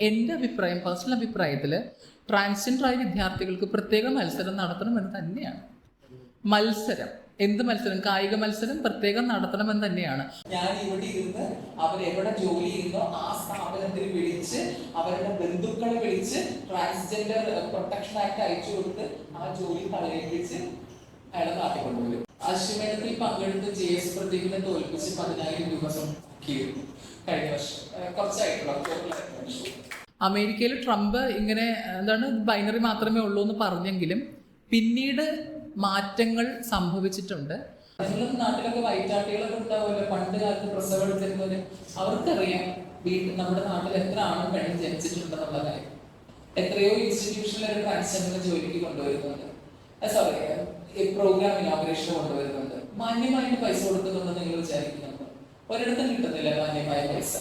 എന്റെ അഭിപ്രായം പേഴ്സണൽ അഭിപ്രായത്തിൽ ട്രാൻസ്ജെൻഡർ ആയ വിദ്യാർത്ഥികൾക്ക് പ്രത്യേക മത്സരം നടത്തണമെന്ന് തന്നെയാണ്. മത്സരം. എന്ത് മത്സരം? കായിക മത്സരം പ്രത്യേകം നടത്തണമെന്ന് തന്നെയാണ്. ഞാൻ ഇവിടെ ഇരുന്ന് അവരെവിടെ ജോലി ചെയ്യുന്നോ ആ സ്ഥാപനത്തിൽ വിളിച്ച് അവരുടെ ബന്ധുക്കളെ വിളിച്ച് ട്രാൻസ്ജെൻഡർ പ്രൊട്ടക്ഷൻ ആക്ട് അയച്ചു കൊടുത്ത് ആ ജോലി കളയിപ്പിച്ച് അയാളെ നാട്ടിൽ കൊണ്ടുവരും അശ്വമേധത്തിൽ പങ്കെടുത്ത് ജെ എസ് പ്രദീപിനെ തോൽപ്പിച്ച് പതിനായിരം രൂപ സ്വന്തമാക്കിയിരുന്നു കഴിഞ്ഞ വർഷം. കുറച്ചായിട്ടുള്ള ഒക്ടോബറിലായിരുന്നു. അമേരിക്കയിൽ ട്രംപ് ഇങ്ങനെ എന്താണ് ബൈനറി മാത്രമേ ഉള്ളൂ എന്ന് പറഞ്ഞെങ്കിലും പിന്നീട് മാറ്റങ്ങൾ സംഭവിച്ചിട്ടുണ്ട്. നിങ്ങളും നാട്ടിലൊക്കെ വൈറ്റാട്ടികളൊക്കെ ഉണ്ടാവുമല്ലോ. പണ്ട് കാലത്ത് പ്രസവം എടുത്തിരുന്നവര്. അവർക്കറിയാം വീട്ടിൽ നമ്മുടെ നാട്ടിൽ എത്ര ആണും പെണ്ണും ജനിച്ചിട്ടുണ്ടെന്നുള്ള കാര്യം. എത്രയോ ഇൻസ്റ്റിറ്റ്യൂഷനിൽ ഒരു ട്രാൻസ്ജെൻഡറിനെ ജോലിക്ക് കൊണ്ടുവരുന്നുണ്ട്. സോറി പ്രോഗ്രാം ഇനോഗ്രേഷൻ കൊണ്ടുവരുന്നുണ്ട്. മാന്യമായിട്ട് പൈസ കൊടുക്കുന്നുണ്ടെന്ന് നിങ്ങൾ വിചാരിക്കുന്നുണ്ട്? ഒരിടത്തും കിട്ടുന്നില്ല മാന്യമായ പൈസ.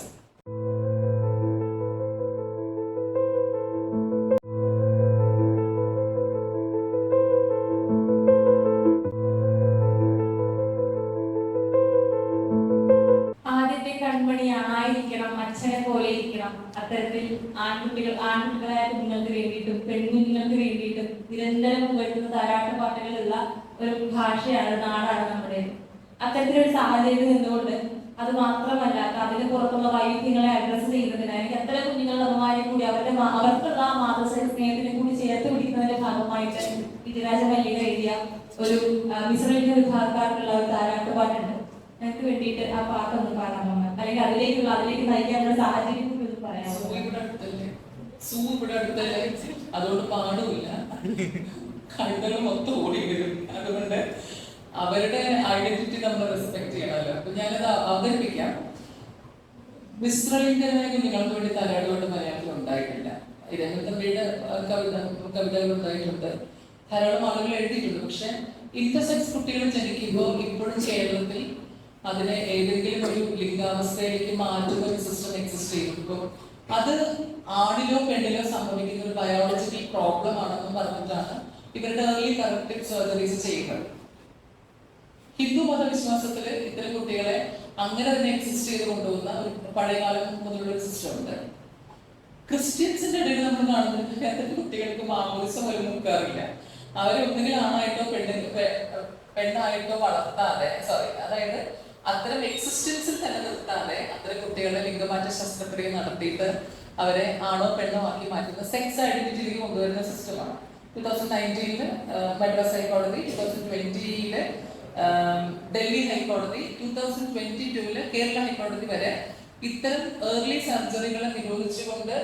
അല്ലെങ്കിൽ അതിലേക്കുള്ള അതിലേക്ക് നയിക്കാനുള്ള സാഹചര്യം സൂ സൂ ഇവിടെ അതുകൊണ്ട് പാടില്ല കണ്ടത് മൊത്തം ഓടി വരും അതുകൊണ്ട് അവരുടെ ഐഡന്റിറ്റി നമ്മൾ റെസ്പെക്ട് ചെയ്യണമല്ലോ. അപ്പൊ ഞാനത് അവതരിപ്പിക്കാം. മിശ്രലിന്റെ നിങ്ങൾക്ക് വേണ്ടി തലയാടുകൊണ്ട് മലയാളത്തിൽ ഉണ്ടായിട്ടില്ല. ഇദ്ദേഹം തമ്മിയുടെ കവിത കവിതകൾ ഉണ്ടായിട്ടുണ്ട്. ധാരാളം ആളുകൾ എഴുതിയിട്ടുണ്ട്. പക്ഷെ ഇന്റർസെക്സ് കുട്ടികൾ ജനിക്കുമ്പോൾ ഇപ്പോഴും കേരളത്തിൽ അതിനെ ഏതെങ്കിലും ഒരു ലിംഗാവസ്ഥയിലേക്ക് മാറ്റുന്ന ഒരു സിസ്റ്റം എക്സിസ്റ്റ് ചെയ്യുന്നു അത് ആണിലോ പെണ്ണിലോ സംഭവിക്കുന്ന ഒരു ബയോളജിക്കൽ പ്രോബ്ലം ആണെന്ന് പറഞ്ഞിട്ടാണ് ഇവരുടെ ഏർലി കറക്റ്റീവ് സർജറീസ് ചെയ്യുന്നത്. ഹിന്ദു മതവിശ്വാസത്തിൽ ഇത്തരം കുട്ടികളെ അങ്ങനെ തന്നെ എക്സിസ്റ്റ് ചെയ്ത് കൊണ്ടുപോകുന്ന ഒരു പഴയകാലം മുതലുള്ള ഒരു സിസ്റ്റം ഉണ്ട്. ക്രിസ്ത്യൻസിന്റെ ഇടയിൽ നമ്മൾ കാണുന്നത് അത്തരം കുട്ടികൾക്ക് മാമോദിസം പോലും മുക്കാറില്ല അവരെ ഒന്നുകിൽ ആണായിട്ടോ പെണ്ണിന് പെണ്ണായിട്ടോ വളർത്താതെ സോറി അതായത് അത്തരം എക്സിസ്റ്റൻസിൽ തന്നെ നിർത്താതെ അത്തരം കുട്ടികളുടെ ലിംഗമാറ്റ ശസ്ത്രക്രിയ നടത്തിയിട്ട് അവരെ ആണോ പെണ്ണോ ആക്കി മാറ്റുന്ന സെക്സ് ഐഡന്റിറ്റിയിലേക്ക് കൊണ്ടുവരുന്ന സിസ്റ്റമാണ് ടൂ തൗസൻഡ് നയന്റീനിൽ മദ്രാസ് ഹൈക്കോടതി ടൂ തൗസൻഡ് ട്വന്റിയിൽ ഡൽഹി ഹൈക്കോടതി ടൂ തൗസൻഡ് ട്വന്റി ടൂവിൽ കേരള ഹൈക്കോടതി വരെ ഇത്തരം ഏർലി സർജറികളെ നിരോധിച്ചുകൊണ്ട്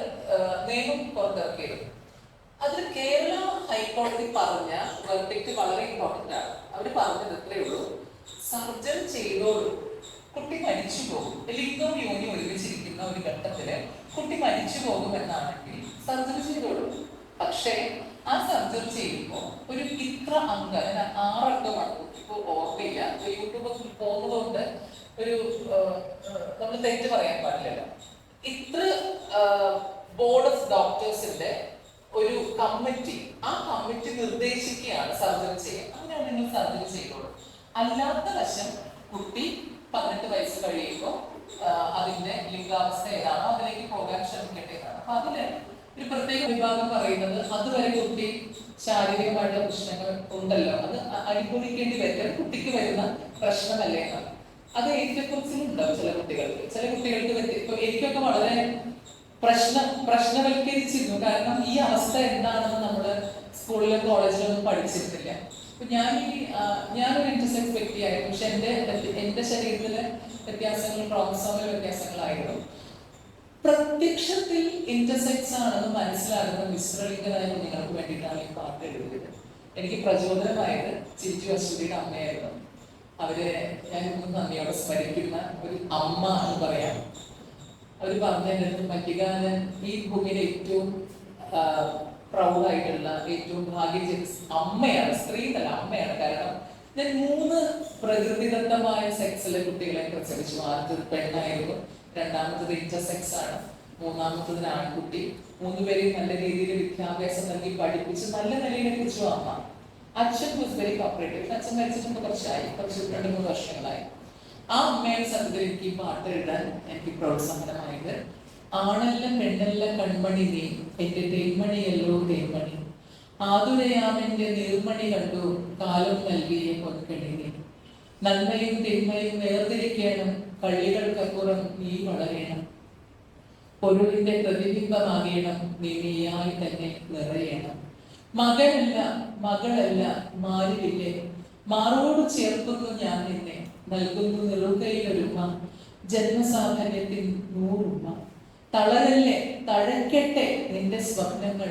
നിയമം പുറത്തിറക്കിയത്. അതിൽ കേരള ഹൈക്കോടതി പറഞ്ഞ വെർഡിക്റ്റ് വളരെ ഇമ്പോർട്ടന്റ് ആണ്. അവർ പറഞ്ഞത് ഇത്രയേ ഉള്ളൂ. സർജറി ചെയ്തോളൂ. കുട്ടി മരിച്ചു പോകും. ലിംഗം യോനി ഒരുമിച്ചിരിക്കുന്ന ഒരു ഘട്ടത്തിൽ കുട്ടി മരിച്ചു പോകും എന്നാണെങ്കിൽ സർജറി ചെയ്തോളൂ. പക്ഷേ ആ സർജറി ചെയ്യുമ്പോൾ ഒരു ഇത്ര അംഗം ഞാൻ ആറംഗമാണ് ഇപ്പോൾ ഓർമ്മയില്ല. യൂട്യൂബ് പോകുന്നതുകൊണ്ട് ഒരു നമ്മൾ തെറ്റ് പറയാൻ പാടില്ലല്ലോ. ഇത്ര ബോർഡ് ഓഫ് ഡോക്ടേഴ്സിന്റെ ഒരു കമ്മിറ്റി ആ കമ്മിറ്റി നിർദ്ദേശിക്കുകയാണ് സർജറി ചെയ്യാൻ. അങ്ങനെയാണ് നിങ്ങൾ സർജറി ചെയ്തോളൂ. അല്ലാത്ത വശം കുട്ടി പതിനെട്ട് വയസ്സ് കഴിയുമ്പോൾ അതിന്റെ ലിംഗാവസ്ഥ ഏതാണോ അതിലേക്ക് പോകാൻ ശ്രമിക്കട്ടെ എന്നാണ്. അപ്പൊ അതിന് ഒരു പ്രത്യേക വിഭാഗം പറയുന്നത് അതുവരെ കുട്ടി ശാരീരികമായിട്ടുള്ള പ്രശ്നങ്ങൾ ഉണ്ടല്ലോ. അത് അനുഭവിക്കേണ്ടി വരും കുട്ടിക്ക് വരുന്ന പ്രശ്നമല്ലേ എന്നാണ്. അത് ഏറ്റക്കുറിച്ചിലുണ്ടാവും ചില കുട്ടികൾക്ക്. ചില കുട്ടികൾക്ക് ഇപ്പൊ എനിക്കൊക്കെ വളരെ പ്രശ്ന പ്രശ്നവൽക്കരിച്ചിരുന്നു. കാരണം ഈ അവസ്ഥ എന്താണെന്ന് നമ്മൾ സ്കൂളിലും കോളേജിലൊന്നും പഠിച്ചിരുന്നില്ല. ഞാൻ ഈ ഞാനൊരു ഇന്റർസെക്സ് വ്യക്തിയായിരുന്നു. പക്ഷെ എന്റെ എന്റെ ശരീരത്തിലെ വ്യത്യാസങ്ങൾ ക്രോമസോമിലെ വ്യത്യാസങ്ങളായിരുന്നു. പ്രത്യക്ഷത്തിൽ ഇന്റർസെക്സ് ആണെന്ന് മനസ്സിലാകുന്ന മിശ്രലിംഗനായ കുഞ്ഞുങ്ങൾക്ക് വേണ്ടിയിട്ടാണ് ഈ പാട്ട് എഴുതിയത്. എനിക്ക് പ്രചോദനമായത് ചിരിച്ചു അശ്വതിയുടെ അമ്മയായിരുന്നു. അവരെ ഞാൻ ഇന്നും നന്ദിയോടെ സ്മരിക്കുന്ന ഒരു അമ്മ എന്ന് പറയാം. അവർ പറഞ്ഞതിനടുത്ത് മറ്റുകാലൻ ഈ ഭൂമിയിലെ ഏറ്റവും പ്രൗഡായിട്ടുള്ള ഏറ്റവും ഭാഗ്യം ചെയ്ത അമ്മയാണ് സ്ത്രീ എന്നല്ല അമ്മയാണ്. കാരണം ഞാൻ മൂന്ന് പ്രകൃതിദത്തമായ സെക്സിലെ കുട്ടികളെ പ്രസവിച്ചു. ആദ്യത്തെ പെണ്ണായിരുന്നു രണ്ടാമത്തത് ഇന്റർസെക്സ് ആണ് മൂന്നാമത്തത് ആൺകുട്ടി. മൂന്നുപേരെയും നല്ല രീതിയിൽ വിദ്യാഭ്യാസം നൽകി പഠിപ്പിച്ച് നല്ല നിലയിലെ കുറിച്ചു അമ്മ അച്ഛൻ വാസ് വെരി കോപ്പറേറ്റീവ് അച്ഛൻ മരിച്ചിട്ട് കുറച്ചായി കുറച്ച് രണ്ട് മൂന്ന് വർഷങ്ങളായി. ആ അമ്മയുടെ സ്ഥലത്തിൽ എനിക്ക് പാട്ട് ഇടാൻ എനിക്ക് പ്രോത്സാഹനമായത് ആണല്ല പെണ്ണല്ല കൺമണി നീ. എന്റെ തേന്മണിയല്ലോ തേന്മണി ആതുരയാം എന്റെ നീർമണി കണ്ടു. കാലം നൽകിയ പൊൻകണി നീ. നന്മയും തിന്മയും വേർതിരിക്കണം. കള്ളികൾക്കപ്പുറം നീ വളരണം. പൊരുളിന്റെ പ്രതിബിംബമാകണം. നീ നീയായി തന്നെ നിറയണം. മകനല്ല മകളല്ല മാറിവില്ലേ മാറോട് ചേർക്കുന്നു ഞാൻ നിന്നെ. നൽകുന്നു നിറുകയിലൊരുമ ജന്മസാഫല്യത്തിൽ നൂറുമ തളരല്ലേ? തഴക്കട്ടെ നിന്റെ സ്വപ്നങ്ങൾ.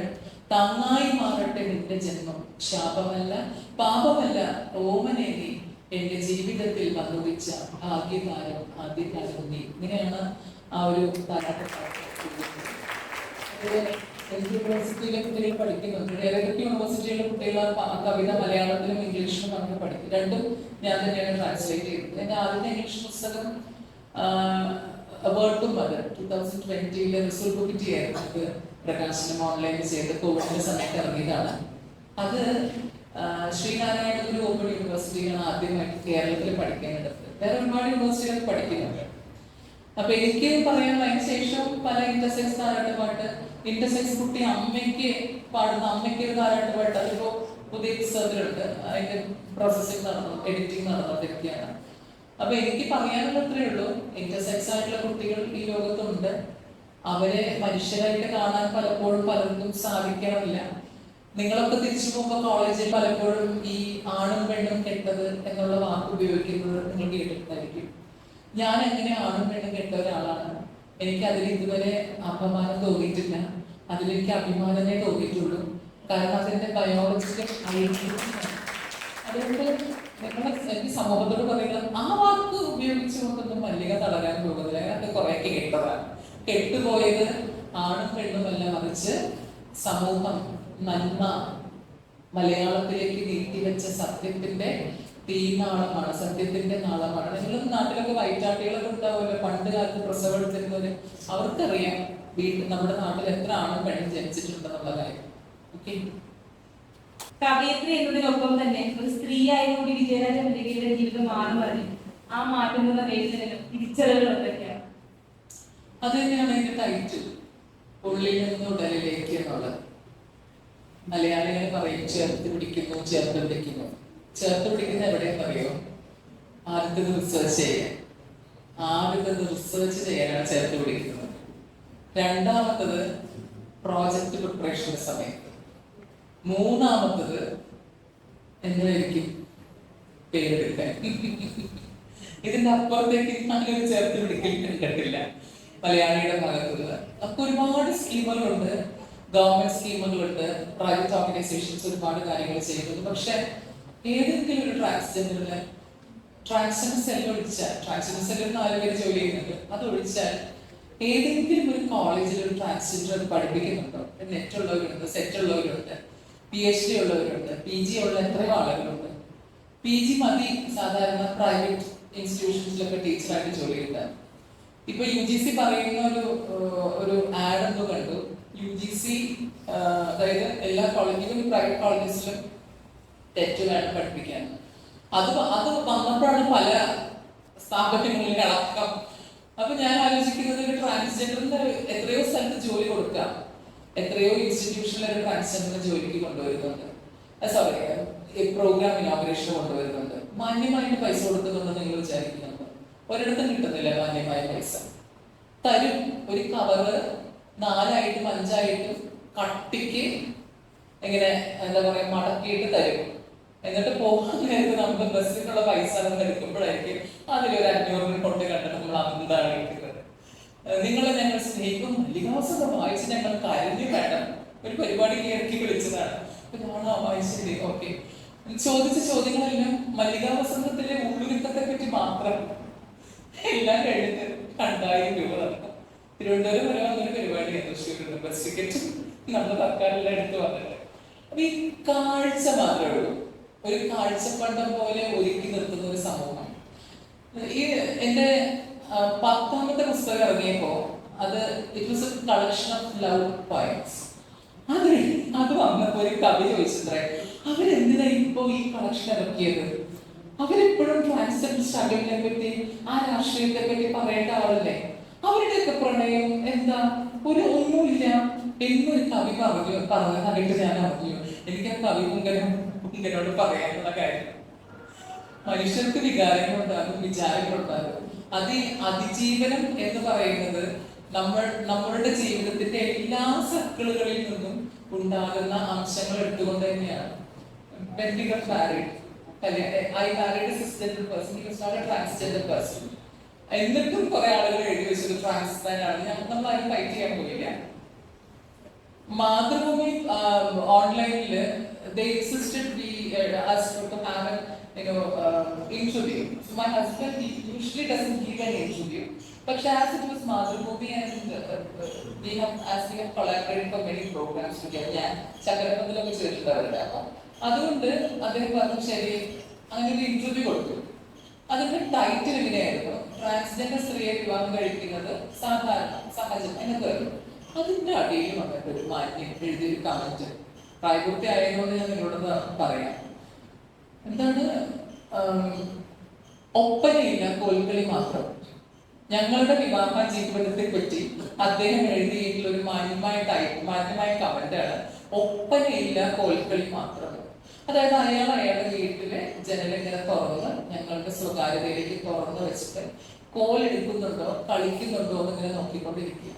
താങ്ങായി മാറട്ടെ നിന്റെ ജന്മം. ശാപമല്ല പാപമല്ല ഓമനെ നീ എന്റെ ജീവിതത്തിൽ വന്നുവിച്ച ഭാഗ്യകാലം ആദ്യകാലം നീ. ഇങ്ങനെയാണ് ആ ഒരു യൂണിവേഴ്സിറ്റിയിലെ കുട്ടികൾ പഠിക്കുന്നു ഏതൊക്കെ യൂണിവേഴ്സിറ്റിയിലെ കുട്ടികൾ കവിത മലയാളത്തിലും ഇംഗ്ലീഷിലും പറഞ്ഞ് പഠിക്കും രണ്ടും ഞാൻ തന്നെയാണ് ട്രാൻസ്ലേറ്റ് ചെയ്തത് എന്റെ ആദ്യത്തെ ഇംഗ്ലീഷ് പുസ്തകം word to mother two thousand ട്വന്റിയിലെ result കിട്ടിയായിരുന്നു. അത് പ്രകാശനം ഓൺലൈനിൽ ചെയ്ത് കോവിഡിന്റെ സമയത്ത് ഇറങ്ങിയതാണ്. അത് ശ്രീനാരായണ ഗുരു ഓപ്പൺ യൂണിവേഴ്സിറ്റിയാണ് ആദ്യമായിട്ട് കേരളത്തിൽ പഠിക്കേണ്ടത്. വേറെ ഒരുപാട് യൂണിവേഴ്സിറ്റികൾ പഠിക്കുന്നുണ്ട്. അപ്പൊ എനിക്ക് പറയാൻ അതിന് ശേഷം പല ഇന്റർസെക്സ് താരാട്ടുപാട്ട് ഇന്റർസെക്സ് കുട്ടി അമ്മയ്ക്ക് പാടുന്ന അമ്മയ്ക്ക് ഒരു താരാട്ടുപാട്ട് അതിപ്പോ പുതിയ പുസ്തകത്തിലുണ്ട് അതിന്റെ പ്രോസസ്സിംഗ് നടന്നു എഡിറ്റിംഗ് നടന്നുകൊണ്ടിരിക്കുകയാണ് അപ്പൊ എനിക്ക് പറയാനുള്ള അത്രേ ഉള്ളൂ. ഇന്റർസെക്സ് ആയിട്ടുള്ള കുട്ടികൾ ഈ ലോകത്തുണ്ട്. അവരെ മനുഷ്യരായിട്ട് കാണാൻ പലപ്പോഴും പലർക്കും സാധിക്കാറില്ല നിങ്ങളൊക്കെ തിരിച്ചു പോകുമ്പോൾ കോളേജിൽ പലപ്പോഴും ഈ ആണും പെണ്ണും കെട്ടത് എന്നുള്ള വാക്ക് ഉപയോഗിക്കുന്നത് നിങ്ങൾ കേട്ടിട്ടുണ്ടായിരിക്കും. ഞാൻ എങ്ങനെ ആണും പെണ്ണും കെട്ട ഒരാളാണ്? എനിക്ക് അതിൽ ഇതുവരെ അപമാനം തോന്നിയിട്ടില്ല. അതിലെനിക്ക് അഭിമാനമേ തോന്നിയിട്ടുള്ളൂ. കാരണം അതിന്റെ ബയോളജിക്കൽ അതുകൊണ്ട് നിങ്ങൾ സമൂഹത്തോട് പറയുന്നത് ആ വാക്ക് ഉപയോഗിച്ചുകൊണ്ടൊന്നും മല്ലിക തളരാൻ പോകുന്നില്ല. അത് കുറെ കേട്ടതാണ്. കെട്ടുപോയത് ആണും പെണ്ണുമല്ല മറിച്ച് സമൂഹം നന്മ മലയാളത്തിലേക്ക് നീട്ടിവെച്ച സത്യത്തിന്റെ തീനാളമാണ് സത്യത്തിന്റെ നാളമാണ്. നിങ്ങൾ നാട്ടിലൊക്കെ വൈറ്റാട്ടികളൊക്കെ ഉണ്ടാവുമല്ലോ? പണ്ട് കാലത്ത് പ്രസവം എടുത്തിരുന്നവര്. അവർക്കറിയാം വീട്ടിൽ നമ്മുടെ നാട്ടിൽ എത്ര ആണും പെണ്ണും ജനിച്ചിട്ടുണ്ടെന്നുള്ള കാര്യം. ഓക്കെ? കവയത്രി എന്നതിനൊപ്പം തന്നെ ഒരു സ്ത്രീ ആയതുകൊണ്ട് വിജയരാജ മല്ലികയുടെ ജീവിതം മാറും മറിഞ്ഞു. ആ മാറ്റുന്ന വേദനകളും തിരിച്ചറിവുകളും എന്തൊക്കെയാണ് അത് തന്നെയാണ് എന്റെ ടൈറ്റിൽ ഉള്ളിൽ നിന്ന് ഉടലിലേക്ക് എന്നുള്ളത്. മലയാളികൾ പറയും ചേർത്ത് പിടിക്കുന്നു ചേർത്ത് പിടിക്കുന്നു. ചേർത്ത് പിടിക്കുന്ന എവിടെയെന്നറിയോ ആദ്യത്തെ റിസർച്ച് ചെയ്യാൻ. ആദ്യത്തെ റിസർച്ച് ചെയ്യാനാണ് ചേർത്ത് പിടിക്കുന്നത്. രണ്ടാമത്തത് പ്രോജക്റ്റ് പ്രിപ്പറേഷന്റെ സമയത്ത്. മൂന്നാമത്തത് എങ്ങനെയായിരിക്കും പേരെടുക്കാൻ. ഇതിന്റെ അപ്പുറത്തേക്ക് നല്ലൊരു ചേർത്ത് പിടിക്കൽ കണ്ടിട്ടില്ല. മലയാളിയുടെ ഭാഗത്തുനിന്ന് അപ്പൊ ഒരുപാട് സ്കീമുകളുണ്ട്. ഗവൺമെന്റ് സ്കീമുകളുണ്ട്. പ്രൈവറ്റ് ഓർഗനൈസേഷൻസ് ഒരുപാട് കാര്യങ്ങൾ ചെയ്യുന്നുണ്ട്. പക്ഷെ ഏതെങ്കിലും ഒരു ട്രാൻസ്ജെൻഡറിന് ട്രാൻസ്ജെൻഡർ സെൽ ഒഴിച്ചാൽ ട്രാൻസ്ജെൻഡർ സെല്ലിൽ നാല് പേര് ജോലി ചെയ്യുന്നുണ്ട്. അത് ഒഴിച്ചാൽ ഏതെങ്കിലും ഒരു കോളേജിൽ ഒരു ട്രാൻസ്ജെൻഡർ പഠിപ്പിക്കുന്നുണ്ടോ? നെറ്റ് ഉള്ളവരുണ്ട് സെറ്റ് ഉള്ളവരുണ്ട്. പി എച്ച് ഡി ഉള്ളവരുണ്ട്. പി ജി ഉള്ള എത്രയോ ആളുകളുണ്ട്. പി ജി മതി സാധാരണ പ്രൈവറ്റ് ഇൻസ്റ്റിറ്റ്യൂഷൻസിലൊക്കെ ടീച്ചറായിട്ട് ജോലി കിട്ടാൻ. ഇപ്പൊ യു ജി സി പറയുന്ന ഒരു ഒരു ആഡ് എന്ന് കണ്ടു. യു ജി സി അതായത് എല്ലാ കോളേജിലും പ്രൈവറ്റ് കോളേജസിലും തെറ്റ് വേണം പഠിപ്പിക്കാൻ. അത് അത് വന്നപ്പോഴാണ് പല സ്ഥാപനങ്ങളിൽ അടക്കം അപ്പൊ ഞാൻ ആലോചിക്കുന്നത് ഒരു എത്രയോ സ്ഥലത്ത് ജോലി കൊടുക്കാം. എത്രയോ ഇൻസ്റ്റിറ്റ്യൂഷനിൽ ഒരു ട്രാൻസ്ജെൻഡർ ജോലിക്ക് കൊണ്ടുവരുന്നുണ്ട്. സോറി പ്രോഗ്രാം ഇനോഗ്രേഷൻ കൊണ്ടുവരുന്നുണ്ട്. മാന്യമായിട്ട് പൈസ കൊടുക്കുന്നുണ്ടെന്ന് നിങ്ങൾ വിചാരിക്കുന്നുണ്ട്? ഒരിടത്തും കിട്ടുന്നില്ല മാന്യമായ പൈസ. തരും. ഒരു കവറ് നാലായിട്ടും അഞ്ചായിട്ടും കട്ടിക്ക് എങ്ങനെ എന്താ പറയാ മടക്കിയിട്ട് തരും. എന്നിട്ട് പോകാൻ നേരത്ത് നമുക്ക് ബസ്സിനുള്ള പൈസ എടുക്കുമ്പോഴായിരിക്കും അതിലൊരു അഞ്ഞൂറിന് കൊണ്ട് കണ്ടിട്ട് നമ്മൾ അന്താണ് എടുക്കുന്നത് നിങ്ങളെ ഞങ്ങൾ സ്നേഹിക്കും മല്ലികാവസത വായിച്ച് ഞങ്ങൾ കരഞ്ഞു വേണം ഒരു പരിപാടി ഇറക്കി വിളിച്ചതാണ്. അപ്പൊ ഓക്കെ. ചോദിച്ച ചോദ്യങ്ങളെല്ലാം മല്ലികാവസന്തത്തിലെ ഉള്ളുരുത്തത്തെ പറ്റി മാത്രം എല്ലാം കഴിഞ്ഞിട്ട് രണ്ടായിരം രൂപ തിരുവനന്തപുരം വരെ വന്നൊരു പരിപാടി അന്വേഷിച്ചിട്ടുണ്ട് ബസ് ടിക്കറ്റ് നമ്മൾ തൽക്കാലം എടുത്ത് വന്നിട്ട്. അപ്പൊ ഈ കാഴ്ച മാത്രമേ ഉള്ളൂ. ഒരു കാഴ്ചപ്പണ്ടം പോലെ ഒരുക്കി നിർത്തുന്ന ഒരു സമൂഹം. ഈ എന്റെ പത്താമത്തെ പുസ്തകം ഇറങ്ങിയപ്പോ അത് it was a collection of love points അത് അത് വന്നപ്പോ ഒരു കവി ചോദിച്ചിട്ടേ അവരെന്തിനാ ഇപ്പോ ഈ കളക്ഷൻ ഇറക്കിയത്? അവരെപ്പോഴും ട്രാൻസ്ജെൻഡർ സ്ട്രഗിളിനെ പറ്റി ആ രാഷ്ട്രീയത്തെ പറ്റി പറയേണ്ട ആളല്ലേ? അവരുടെയൊക്കെ പ്രണയം എന്താ? ഒരു ഒന്നുമില്ല. എന്നൊരു കവി പറഞ്ഞു പറഞ്ഞു കണ്ടിട്ട് ഞാൻ അറിഞ്ഞു. എനിക്ക് ആ കവി പുങ്കനും പുങ്കനോട് പറയാനുള്ള കാര്യം. മനുഷ്യർക്ക് വികാരങ്ങളുണ്ടാകും വിചാരങ്ങളുണ്ടാകും. അത് അതിജീവനം എന്ന് പറയുന്നത് നമ്മൾ നമ്മളുടെ ജീവിതത്തിന്റെ എല്ലാ സർക്കിളുകളിൽ നിന്നും ഉണ്ടാകുന്ന അംശങ്ങൾ എടുത്തുകൊണ്ട് തന്നെയാണ്. A cisgender person, he was not a transgender person. എന്നിട്ടും കുറെ ആളുകൾ എഴുതി വെച്ചത് ട്രാൻസ്മാൻ ആണ്. ഞാൻ നമ്മൾ ആരും ഫൈറ്റ് ചെയ്യാൻ പോയില്ല. മാതൃഭൂമി ഓൺലൈനിൽ they insisted we uh, us to have an you know he usually doesn't give an interview, but as it was Mathrubhumi and uh, uh, we have as we have collaborated for many programs together. ഞാൻ ചക്കരപ്പന്തിലൊക്കെ ചേർത്തിട്ടുണ്ട് അപ്പം. അതുകൊണ്ട് അദ്ദേഹം പറഞ്ഞു ശരി അങ്ങനെ ഒരു interview കൊടുത്തു. അതിന്റെ ടൈറ്റിൽ ഇങ്ങനെയായിരുന്നു. ട്രാൻസ്ജെൻഡർ സ്ത്രീയെ വിവാഹം കഴിക്കുന്നത് സാധാരണ സഹജം എന്നൊക്കെയായിരുന്നു അതിന്റെ അടിയിൽ വന്നിട്ട് ഒരു മാന്യം എഴുതിയൊരു കമന്റ് പ്രായപൂർത്തി ആയതുകൊണ്ട് ഞാൻ നിങ്ങളോട് പറയാം. എന്താണ് ഒപ്പനയില്ല കോൽക്കളി മാത്രം. ഞങ്ങളുടെ വിവാഹ ജീവിതത്തെ പറ്റി അദ്ദേഹം എഴുതിയിട്ടുള്ള ഒരു മാന്യമായ ടൈപ്പ് മാന്യമായ കമന്റാണ് ഒപ്പനയില്ല കോൽക്കളി മാത്രം. അതായത് അയാൾ അയാളുടെ വീട്ടിലെ ജനലിങ്ങനെ തുറന്ന് ഞങ്ങളുടെ സ്വകാര്യതയിലേക്ക് തുറന്ന് വെച്ചിട്ട് കോൽ എടുക്കുന്നുണ്ടോ കളിക്കുന്നുണ്ടോ എന്ന് ഇങ്ങനെ നോക്കിക്കൊണ്ടിരിക്കുക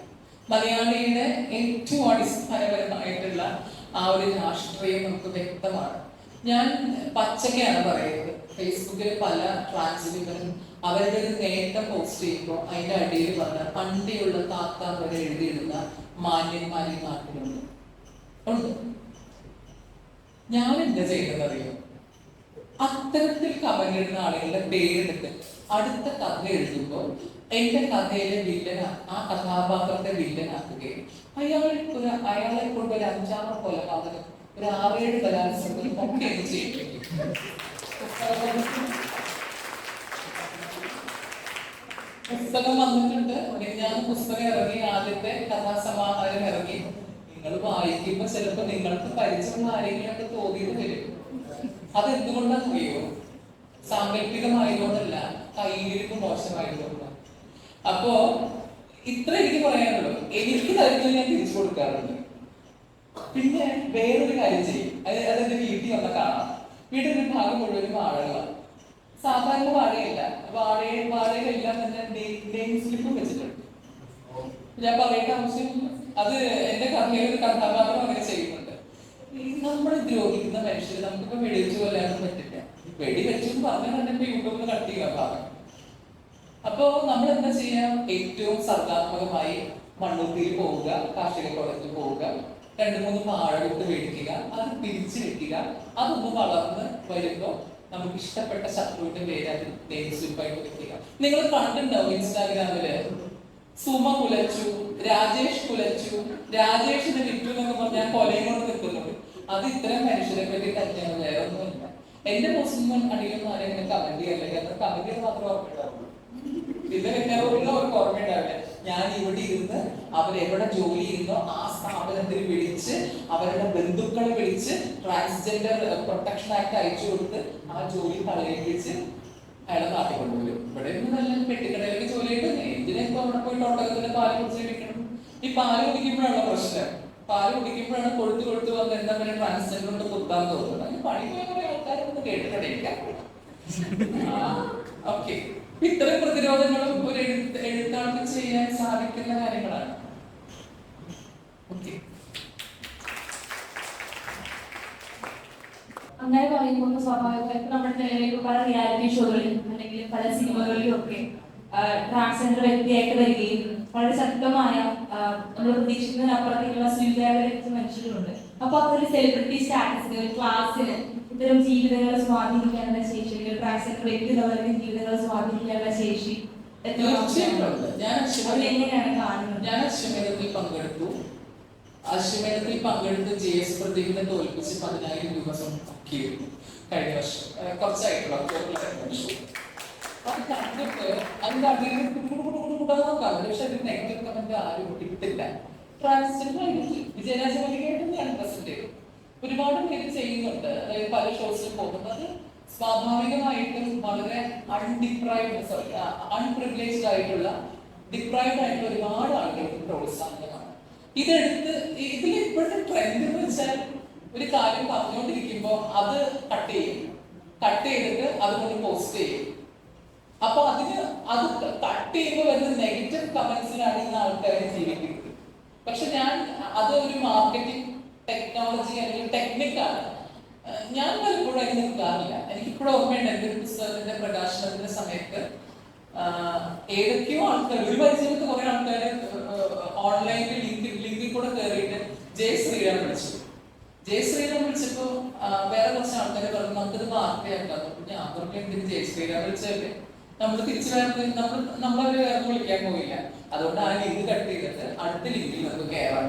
മലയാളിയുടെ ഏറ്റവും അടിസ്ഥാനപരമായിട്ടുള്ള ആ ഒരു രാഷ്ട്രീയം നമുക്ക് വ്യക്തമാണ്. ഞാൻ പച്ചക്കയാണ് പറയുന്നത്. ഫേസ്ബുക്കിൽ പല ട്രാൻസ്ജെൻഡറും അവരുടെ ഒരു നേട്ടം പോസ്റ്റ് ചെയ്യുമ്പോൾ അതിന്റെ അടിയിൽ പറഞ്ഞ പണ്ടിയുള്ള താത്ത വരെ എഴുതിയിടുന്ന മാന്യന്മാരെ നാട്ടിലുണ്ട്. ഉണ്ട്. ഞാൻ എന്താ ചെയ്യുന്നത് അറിയോ? അത്തരത്തിൽ കമന്റ് ഇടുന്ന ആളുകളുടെ പേരെടുത്ത് അടുത്ത കഥ എഴുതുമ്പോൾ എന്റെ കഥയിലെ വില്ലന ആ കഥാപാത്രത്തെ വില്ലനാക്കുകയും അയാൾ ഒരു അയാളെ കൊണ്ട് ഒരു അഞ്ചാറ് കൊലപാതകം ഒരു ആറേഴ് ബലാത്സംഗം ഒക്കെ ചെയ്യിപ്പിക്കും പുസ്തകം വന്നിട്ടുണ്ട്. ഞാൻ പുസ്തകം ഇറങ്ങി. ആദ്യത്തെ കഥാസമാഹാരം ഇറങ്ങി. നിങ്ങൾ വായിക്കുമ്പോ ചിലപ്പോ നിങ്ങൾക്ക് പരിചയമുള്ള ആരെങ്കിലും ഒക്കെ തോന്നിയത് വരും. അതെന്തുകൊണ്ടാണെന്ന് അറിയോ? സാങ്കല്പികമായതുകൊണ്ടല്ല കയ്യിലിരിപ്പ് മോശമായതുകൊണ്ടാണ് അപ്പോ ഇത്ര എനിക്ക് പറയാനുള്ളൂ. എനിക്ക് തരുന്നത് ഞാൻ തിരിച്ചു കൊടുക്കാറുണ്ട്. പിന്നെ വേറൊരു കാര്യം ചെയ്യും. അത് അതെന്റെ വീട്ടിൽ വന്ന കാണാം. വീട്ടിൽ ഭാഗം മുഴുവനും വാഴകളാണ് സാധാരണ വാഴയല്ല. വാഴ വാഴയിലെല്ലാം തന്നെ നെയിം സ്ലിപ്പും വെച്ചിട്ടുണ്ട്. ഞാൻ പറയേണ്ട ആവശ്യം അത് എന്റെ കഥയിൽ ഒരു കഥാപാത്രം അങ്ങനെ ചെയ്യുന്നുണ്ട്. നമ്മൾ ദ്രോഹിക്കുന്ന മനുഷ്യർ നമുക്കിപ്പോ വെടിവെച്ച് കൊല്ലാനും പറ്റില്ല. വെടിവെച്ചു എന്ന് പറഞ്ഞാൽ തന്നെ യൂട്യൂബിൽ കട്ട് ചെയ്യാൻ പാകം അപ്പോ നമ്മൾ എന്താ ചെയ്യാം? ഏറ്റവും സർഗാത്മകമായി മണ്ണൂത്തിയിൽ പോവുക കാർഷിക കോളേജിൽ പോവുക രണ്ട് മൂന്ന് പാഴ വിട്ട് മേടിക്കുക അത് പിരിച്ചു വെക്കുക അതൊന്ന് വളർന്ന് വരുമ്പോ നമുക്ക് ഇഷ്ടപ്പെട്ട ശത്രുവിന്റെ പേര് അതിൽ നെയിം കൊടുക്കുക നിങ്ങൾ കണ്ടിട്ടുണ്ടാവും ഇൻസ്റ്റാഗ്രാമിൽ? സുമ കുലച്ചു രാജേഷ് കുലച്ചു രാജേഷിന്റെ വിറ്റു എന്നൊക്കെ പറഞ്ഞാൽ കൊലയും കൊണ്ട് നിൽക്കുന്നത് അത് ഇത്തരം മനുഷ്യരെ പറ്റി തന്നെയാണ് വേറെ ഒന്നുമില്ല. എന്റെ പോസ്റ്റിനും അടിയൊന്നും ആരെങ്കിലും കമന്റ് ചെയ്യല്ലേ അത് കമന്റ് മാത്രമേ ഓർമ്മയുണ്ടാവുള്ളൂ ഇതിനൊക്കെ അവർക്ക് ഓർമ്മയുണ്ടാവില്ല. ഞാൻ ഇവിടെ ഇരുന്ന് അവരെവിടെ ജോലി ചെയ്യുന്നോ ആ സ്ഥാപനത്തിൽ വിളിച്ച് അവരുടെ ബന്ധുക്കളെ വിളിച്ച് ട്രാൻസ്ജെൻഡർ പ്രൊട്ടക്ഷൻ ആക്ട് അയച്ചു കൊടുത്ത് ആ ജോലി കളയിപ്പിച്ച് അയാളെ നാട്ടിൽ കൊണ്ടുവരും ഇവിടെ നല്ല പെട്ടിക്കടയിലേക്ക് ജോലി കിട്ടുന്നേ എന്തിനാ അവിടെ പോയിട്ട് ഒട്ടകത്തിന്റെ പാൽ കുടിച്ച് ഈ പാൽ കുടിക്കുമ്പോഴാണ് പ്രശ്നം? പാൽ കുടിക്കുമ്പോഴാണ് കൊഴുത്ത് കൊഴുത്ത് വന്ന് എന്താ പറയുക ട്രാൻസ്ജെൻഡർ കൊണ്ട് കുത്താൻ തോന്നുന്നത്? പണി പോയ കുറെ ആൾക്കാരൊന്നും കേട്ടിട്ടില്ല ഓക്കെ ഇത്തരം പ്രതിരോധങ്ങളും ഒരു എഴുത്ത് എഴുത്താൾക്ക് ചെയ്യാൻ സാധിക്കുന്ന കാര്യങ്ങളാണ്. അങ്ങനെ പറയുമ്പോൾ സ്വാഭാവികമായിട്ടും നമ്മുടെ നിലവിലേക്ക് പല റിയാലിറ്റി ഷോകളിലും അല്ലെങ്കിൽ പല സിനിമകളിലും ഒക്കെ ട്രാൻസ്ജെൻഡർ വ്യക്തിയായിട്ട് വരികയും വളരെ ശക്തമായ നമ്മൾ നമ്മൾ പ്രതീക്ഷിക്കുന്നതിനപ്പുറത്തേക്കുള്ള സ്വീകാര്യത മനുഷ്യരുണ്ട് അപ്പൊ അതൊരു സെലിബ്രിറ്റി സ്റ്റാറ്റസിന് ഒരു ക്ലാസ്സിന് ഇത്തരം ജീവിതങ്ങളെ സ്വാധീനിക്കാനുള്ള ശേഷി ട്രാൻസ്ജെൻഡർ വ്യക്തികളുടെ ജീവിതങ്ങളെ സ്വാധീനിക്കാനുള്ള ശേഷി തീർച്ചയായിട്ടും ഞാൻ ഞാൻ അശ്വമേധത്തിൽ പങ്കെടുത്തു. അശ്വമേധത്തിൽ പങ്കെടുത്ത് ജെ എസ് പ്രദീപിനെ തോൽപ്പിച്ച് പതിനായിരം രൂപ സ്വന്തമാക്കിയിരുന്നു കഴിഞ്ഞ വർഷം. കുറച്ചായിട്ടുള്ള ഒക്ടോബറിൽ കഴിഞ്ഞ വർഷം അത് കണ്ടിട്ട് അതിന്റെ അടിയിൽ കുടുകുടുകുടുകുടാന്ന് പക്ഷെ അതിന് നെഗറ്റീവ് കമന്റ് ആരും ഇട്ടില്ല ട്രാൻസ്ജെൻഡർ ആയിട്ട് ഞാൻ പ്രസന്റ് ചെയ്തു. ഒരുപാട് പേര് ചെയ്യുന്നുണ്ട്. അതായത് പല ഷോസിലും പോകുന്നത് സ്വാഭാവികമായിട്ടും വളരെ അൺഡിപ്രൈവ്ഡ് സോറി അൺപ്രിവിലേജ്ഡ് ആയിട്ടുള്ള ഡിപ്രൈവ്ഡ് ആയിട്ടുള്ള ഒരുപാട് ആളുകൾക്ക് പ്രോത്സാഹനമാണ്. ഇതെടുത്ത് ഇതിൽ ഇപ്പോഴത്തെ ട്രെൻഡ് എന്ന് വെച്ചാൽ ഒരു കാര്യം പറഞ്ഞുകൊണ്ടിരിക്കുമ്പോൾ അത് കട്ട് ചെയ്യും. കട്ട് ചെയ്തിട്ട് അതുകൊണ്ട് പോസ്റ്റ് ചെയ്യും. അപ്പൊ അതിന് അത് കട്ട് ചെയ്യുമ്പോൾ വരുന്ന നെഗറ്റീവ് കമന്റ്സിനാണ് ഇന്ന് ആൾക്കാരെ ജീവിക്കുന്നത്. പക്ഷെ ഞാൻ അത് ഒരു മാർക്കറ്റിംഗ് ടെക്നോളജി അല്ലെങ്കിൽ ടെക്നിക്കാണ് ഞാൻ പലപ്പോഴും അതിന് നിൽക്കാറില്ല എനിക്കിപ്പോഴും ഓർമ്മയുണ്ട് എന്റെ ഒരു പുസ്തകത്തിന്റെ പ്രകാശനത്തിന്റെ സമയത്ത് ഏതൊക്കെയോ ആൾക്കാർ ഒരു പരിചയത്ത് കുറെ ആൾക്കാർ ഓൺലൈനിൽ ലിങ്ക് ലിങ്കിൽ കൂടെ കയറിയിട്ട് ജയ് ശ്രീരാം വിളിച്ചു ജയ് ശ്രീരാം വിളിച്ചപ്പോ വേറെ കുറച്ച് ആൾക്കാർ പറഞ്ഞു നമുക്കിത് വാർത്തയാക്കാം ഞാൻ പറഞ്ഞു എന്തിന് ജയ് ശ്രീറാം വിളിച്ചല്ലേ? നമ്മൾ തിരിച്ചു വരുന്നത് നമ്മൾ നമ്മളവര് വിളിക്കാൻ പോയില്ല. അതുകൊണ്ട് ആ ലിങ്ക് കട്ട് ചെയ്തിട്ട് അടുത്ത ലിങ്കിൽ നമുക്ക് കയറാൻ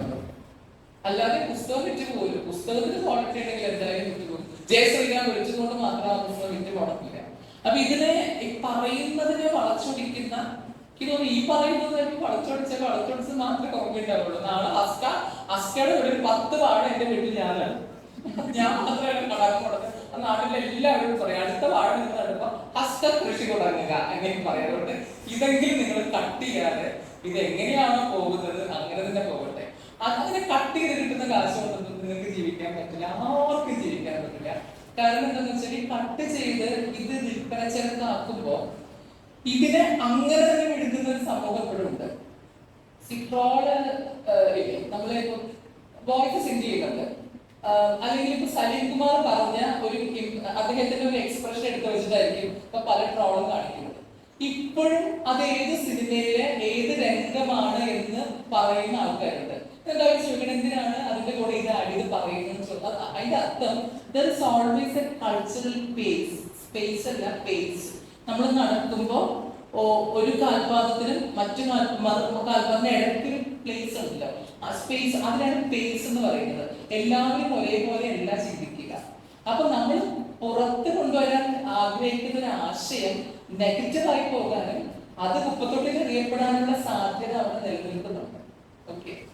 അല്ലാതെ പുസ്തകം വിറ്റ് പോലും പുസ്തകത്തിന് ക്വാളിറ്റി ഉണ്ടെങ്കിൽ എന്തായാലും വിറ്റുപോകും ജയ ശ്രീറാം വിളിച്ചതുകൊണ്ട് മാത്രം ആ പുസ്തകം വിറ്റ് പോകത്തില്ല അപ്പൊ ഇതിനെ പറയുന്നതിനെ വളച്ചൊടിക്കുന്ന എനിക്ക് ഈ പറയുന്നത് എനിക്ക് വളച്ചൊടിച്ചാൽ വളച്ചൊടിച്ച് മാത്രമേ കുറവുണ്ടാവുള്ളൂ നാളെ അസ്ക അസ്കയുടെ ഒരു പത്ത് വാഴ എന്റെ വീട്ടിൽ ഞാനാണ്. ഞാൻ മാത്രമാണ് കൊടുത്തത് ആ നാട്ടിലെ എല്ലാവരും പറയാം. അടുത്ത വാഴ നിങ്ങൾ നടുമ്പോൾ ഹസ്ത കൃഷി തുടങ്ങുക അങ്ങനെ പറയാറുണ്ട്. ഇതെങ്കിലും നിങ്ങൾ ചെയ്യാതെ ഇത് എങ്ങനെയാണോ പോകുന്നത് അങ്ങനെ തന്നെ പോകട്ടെ. അങ്ങനെ കട്ട് ചെയ്ത് കിട്ടുന്ന കാശ് കൊണ്ടൊന്നും നിങ്ങൾക്ക് ജീവിക്കാൻ പറ്റില്ല. ആർക്കും ജീവിക്കാൻ പറ്റില്ല. കാരണം എന്താണെന്ന് വെച്ചാൽ ഈ കട്ട് ചെയ്ത് ഇത് വിൽപ്പന ചെറുതാക്കുമ്പോ ഇതിനെ അങ്ങനെ തന്നെ എടുക്കുന്ന ഒരു സമൂഹം ഇവിടെ ഉണ്ട്. നമ്മളെ വോയിസ് സെൻഡ് ചെയ്യുന്നുണ്ട് അല്ലെങ്കിൽ ഇപ്പൊ സലീം കുമാർ പറഞ്ഞ ഒരു അദ്ദേഹത്തിന്റെ ഒരു എക്സ്പ്രഷൻ എടുത്തു വെച്ചിട്ടായിരിക്കും ഇപ്പൊ പല ട്രോളും കാണിക്കുന്നത്. ഇപ്പോഴും അത് ഏത് സിനിമയിലെ ഏത് രംഗമാണ് എന്ന് പറയുന്ന ആൾക്കാരുണ്ട്. എന്തായാലും ചോദിക്കണം എന്തിനാണ് അതിന്റെ കൂടെ ഇത് ആഡ് പറയുന്നത് അതിന്റെ അർത്ഥം there is always a cultural pace space അല്ല പേസ് നമ്മൾ നടക്കുമ്പോൾ ഒരു കാൽപാദത്തിനും മറ്റു കാൽ- മറു- കാൽപാദത്തിന് ഇടയ്ക്കൊരു പ്ലേസ് ഉണ്ടല്ലോ. ആ സ്പേസ് അതിനാണ് പേസ് എന്ന് പറയുന്നത്. എല്ലാവരും ഒരേപോലെ അല്ല ചിന്തിക്കുക. അപ്പൊ നമ്മൾ പുറത്ത് കൊണ്ടുവരാൻ ആഗ്രഹിക്കുന്ന ഒരു ആശയം നെഗറ്റീവായി പോകാനും അത് കുപ്പത്തൊട്ടിൽ എറിയപ്പെടാനുള്ള സാധ്യത അവിടെ നിലനിൽക്കുന്നുണ്ട്. ഓക്കെ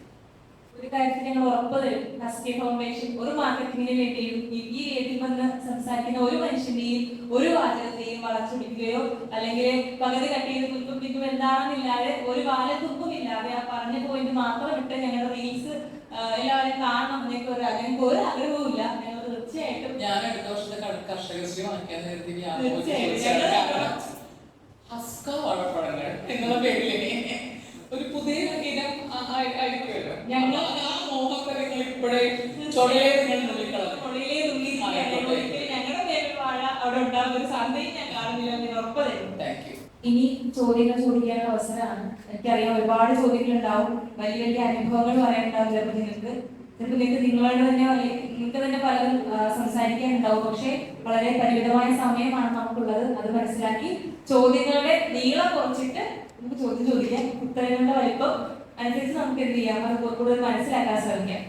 ഒരു കാര്യത്തിൽ ഞങ്ങൾ ഉറപ്പ് തരും ഹസ്കി ഫൗണ്ടേഷൻ ഒരു മാർക്കറ്റിംഗിന് വേണ്ടിയും ഈ- രീതിയിൽ വന്ന് സംസാരിക്കുന്ന ഒരു മനുഷ്യന്റെയും ഒരു വാചകത്തെയും വളച്ചൊടിക്കുകയോ അല്ലെങ്കിൽ പകുതി കട്ട് ചെയ്ത് കുത്തുപ്പിക്കും എന്താണെന്നില്ലാതെ ഒരു വാലത്തുപ്പും ഇല്ലാതെ ആ പറഞ്ഞ പോയിന്റ് മാത്രം ഇട്ട് ഞങ്ങളുടെ റീൽസ് എല്ലാവരും കാണണം എന്നൊക്കെ ഒരു ഞങ്ങൾക്ക് ഒരു ആഗ്രഹവും ഇല്ല ഞങ്ങൾ തീർച്ചയായിട്ടും ഞാൻ അടുത്ത വർഷത്തെ കർ- കർഷകശ്രീ വാങ്ങിക്കാൻ നേരത്തെ ഞാൻ തീർച്ചയായും. ചോദിച്ചതാണ്. കാരണം ഹസ്ക വാഴപ്പഴങ്ങൾ എന്നുള്ള പേരിൽ ഒരു പുതിയ ഇനം ആ- ആയി- ആയിരിക്കുമല്ലോ. ഞങ്ങൾ ആ മോഹത്തെ നിങ്ങൾ ഇപ്പോഴേ ചൊടയെ നിങ്ങൾ നുള്ളിക്കളഞ്ഞു. തൊഴിലേ തുള്ളിയിരിക്കുകയാണ്. ഞങ്ങളുടെ പേരിൽ വാഴ അവിടെ ഉണ്ടാകുന്ന ഒരു സാധ്യതയും ഞാൻ കാണുന്നില്ല എന്ന് ഉറപ്പ് തരും താങ്ക് യു ഇനി ചോദ്യങ്ങൾ ചോദിക്കാനുള്ള അവസരമാണ്. എനിക്കറിയാം ഒരുപാട് ചോദ്യങ്ങൾ ഉണ്ടാവും വലിയ വലിയ അനുഭവങ്ങൾ പറയാനുണ്ടാവും ചിലപ്പോൾ നിങ്ങൾക്ക്. ചിലപ്പോൾ നിങ്ങൾക്ക് നിങ്ങളോട് തന്നെ നിങ്ങൾക്ക് തന്നെ പലതും സംസാരിക്കാനുണ്ടാവും. പക്ഷേ വളരെ പരിമിതമായ സമയമാണ് നമുക്കുള്ളത്. അത് മനസ്സിലാക്കി ചോദ്യങ്ങളുടെ നീളം കുറച്ചിട്ട് നമുക്ക് ചോദ്യം ചോദിക്കാം. ഉത്തരങ്ങളുടെ വലിപ്പം അനുസരിച്ച് നമുക്ക് എന്ത് ചെയ്യാം? അത് കൂടുതൽ മനസ്സിലാക്കാൻ ശ്രമിക്കാം.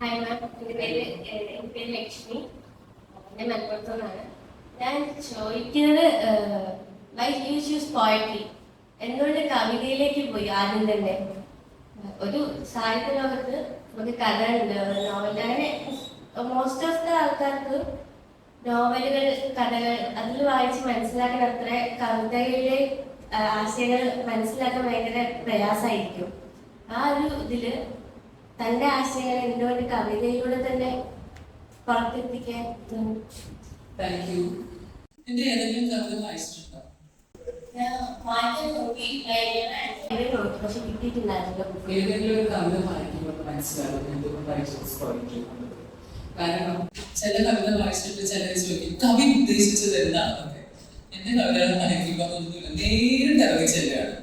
ഹായ് മാം എന്റെ പേര് എന്റെ പേര് ലക്ഷ്മി. ഞാൻ മലപ്പുറത്തു നിന്നാണ് ഞാൻ ചോദിക്കുന്നത് വൈ യു ചൂസ് പോയട്രി എന്തുകൊണ്ട് കവിതയിലേക്ക് പോയി ആദ്യം തന്നെ ഒരു സാഹിത്യ ലോകത്ത് നമുക്ക് കഥ ഉണ്ട് നോവൽ അങ്ങനെ മോസ്റ്റ് ഓഫ് ദ ആൾക്കാർക്ക് നോവലുകൾ കഥകൾ അതിൽ വായിച്ച് മനസ്സിലാക്കാൻ അത്ര കവിതയിലെ ആശയങ്ങൾ മനസ്സിലാക്കാൻ ഭയങ്കര പ്രയാസമായിരിക്കും. ആ ഒരു ഇതിൽ തന്റെ ആശയങ്ങൾ എന്തുകൊണ്ട് കവിതയിലൂടെ തന്നെ പുറത്തെത്തിക്കാൻ താങ്ക് യു എന്റെ ഏതെങ്കിലും കവിത വായിച്ചിട്ടുണ്ടോ? വായിക്കാൻ നോക്കി പക്ഷെ ബുക്ക് ഏതെങ്കിലും ഒരു കവിത വായിക്കുമ്പോൾ പോയിട്ടുണ്ട് കാരണം ചില കവിത വായിച്ചിട്ട് ചിലർ ചോദിക്കും കവി ഉദ്ദേശിച്ചത് എന്താണെന്നൊക്കെ. എന്റെ കവിത വായിക്കുമ്പോൾ നേരിട്ട് ഇറങ്ങി ചെല്ലുകയാണ്.